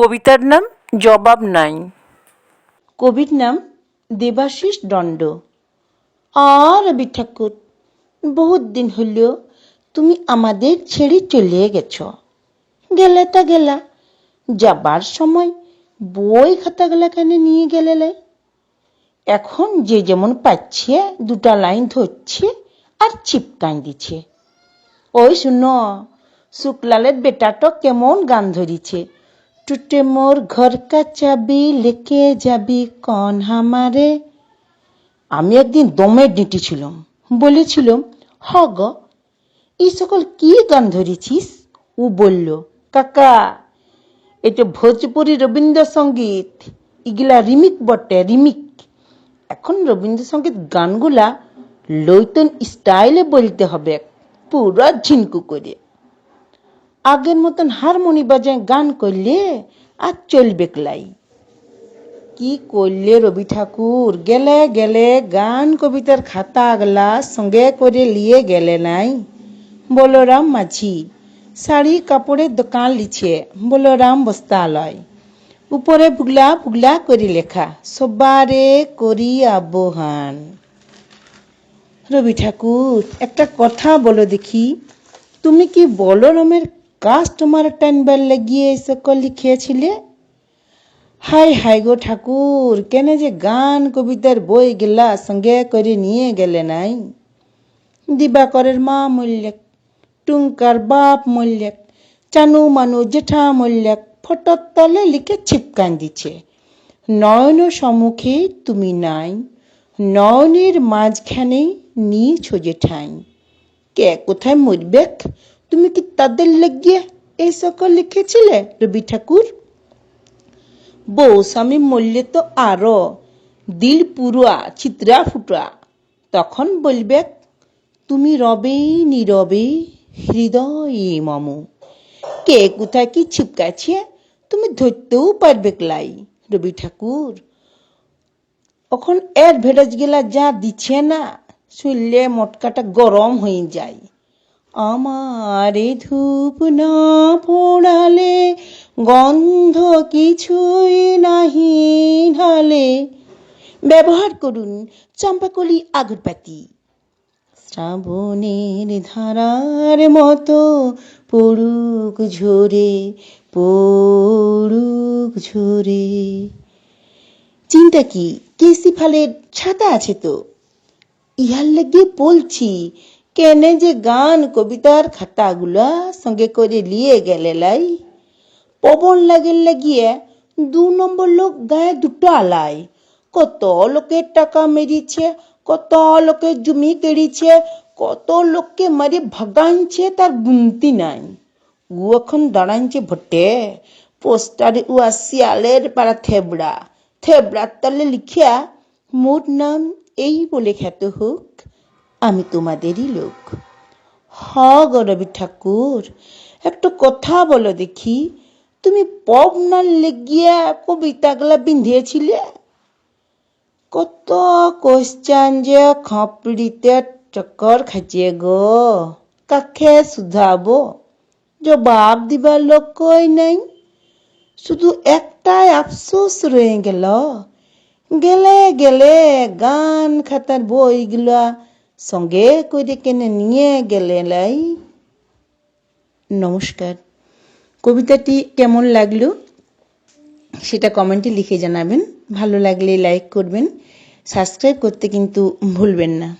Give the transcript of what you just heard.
কবিতার নাম জবাব নাই। কবির নাম দেবাশিস দণ্ড। আর রবি ঠাকুর, বহুত দিন হইল তুমি আমাদের ছেড়ে চলে গেছ। গেলে তা গেলা, যাবার সময় বই খাতাগুলা কেন নিয়ে গেলে এখন যে যেমন পাচ্ছে, দুটা লাইন ধরছে আর চিপকান দিচ্ছে ওই শুনো, শুক্লালের বেটাটা কেমন গান ধরিছে। টুটে মোর ঘর চাবি লেকে যাবি কন হামারে আমি একদিন দমে ডিঁটেছিলাম বলেছিলাম হ গ এই সকল কি গান ধরেছিস ও বলল কাকা এটা ভোজপুরি রবীন্দ্রসঙ্গীত এগুলা রিমিক বটে রিমিক এখন রবীন্দ্রসঙ্গীত গানগুলা লৈতন স্টাইলে বলতে হবে পুরো ঝিনকু করে আগের মতন হারমোনি বাজায় গান করলে আর চলবে ক্লাই। কি করলে রবি ঠাকুর? গেলে গেলে গান কবিতার খাতা আগলা সঙ্গে করে নিয়ে গেলে নাই। বলরাম মাঝি, শাড়ি কাপড়ের দোকান লিছে, বলরাম বস্তালয়। উপরে বুগলা বুগলা করে লেখা, সবারে করি আবহান। রবি ঠাকুর, একটা কথা বলো দেখি, তুমি কি বলরামের কাস্টমার টানবার লাগিয়ে সকল লিখিয়েছিলে হাই হাই গো ঠাকুর, কেন যে গান কবিতার বই গেলা সঙ্গে করে নিয়ে গেলে নাই? দিবাকরের মা মল্যক, টুঙ্কার বাপ মল্যক, চানু মানু জেঠা মল্যক, ফটোর তলে লিখে ছিপকান দিছে। নয়ন সম্মুখে তুমি নাই, নয়নের মাঝখানে নিয়েছো জেঠাই। কে কোথায় মরবেক? তুমি কি তাদের লাগিয়ে এই সকল লিখেছিলে, রবি ঠাকুর? বউ স্বামী মরলে তো আরও দিল পুরুয়া চিত্রা ফুটুয়া। তখন বলবে, তুমি রবে নীরবে হৃদয়ে মম। কে কোথায় কি ছিপকাছে, তুমি ধরতেও পারবে লাই রবি ঠাকুর। এখন এর ভেডজ গেলা যা দিচ্ছে না শুনলে মটকাটা গরম হয়ে যায়। আমারে ধূপ না পোড়ালে গন্ধ কিছুই নাহি ঢালে। ব্যবহার করুন চম্পাকলি আগরবাতি। শ্রাবণের ধারার মতো পড়ুক ঝরে পড়ুক ঝরে। চিন্তা কি, কেসি ফালের ছাতা আছে তো? ইহার লাগিয়ে বলছি কেনে যে গান কবিতার খাতাগুলা সঙ্গে করে লিয়ে গেলে লাই। পবন লাগে লাগিয়ে দু নম্বর লোক গায়ে দুটো আলাই। কত লোকের টাকা মেরিছে, কত লোকের জমি কেড়িছে, কত লোককে মারি ভাগাইছে তার গুনতি নাই। ও এখন দাঁড়াইছে ভোটে। পোস্টারে ও শিয়ালের পাড়া থেবড়া। থেবড়ার তালে লিখিয়া, মোর নাম এই বলে খ্যাত হোক। আমি তোমাদেরই লোক। হ গো রবি ঠাকুর, একটু কথা বলো দেখি, তুমি পবনার লেগিয়া কবিতাগুলা বিঁধিয়েছিলে কত কোশ্চান যে খাপড়িতে চক্কর খাইছে গো। কাকে শুধাবো? জবাব দিবার লোক কই নাই? শুধু একটাই আফসোস রয়ে গেল। গেলে গেলে গান খাতার বইগুলা সঙ্গে করে কেনে নিয়ে গেলে লাই। নমস্কার। কবিতাটি কেমন লাগল সেটা কমেন্টে লিখে জানাবেন। ভালো লাগলে লাইক করবেন। সাবস্ক্রাইব করতে কিন্তু ভুলবেন না।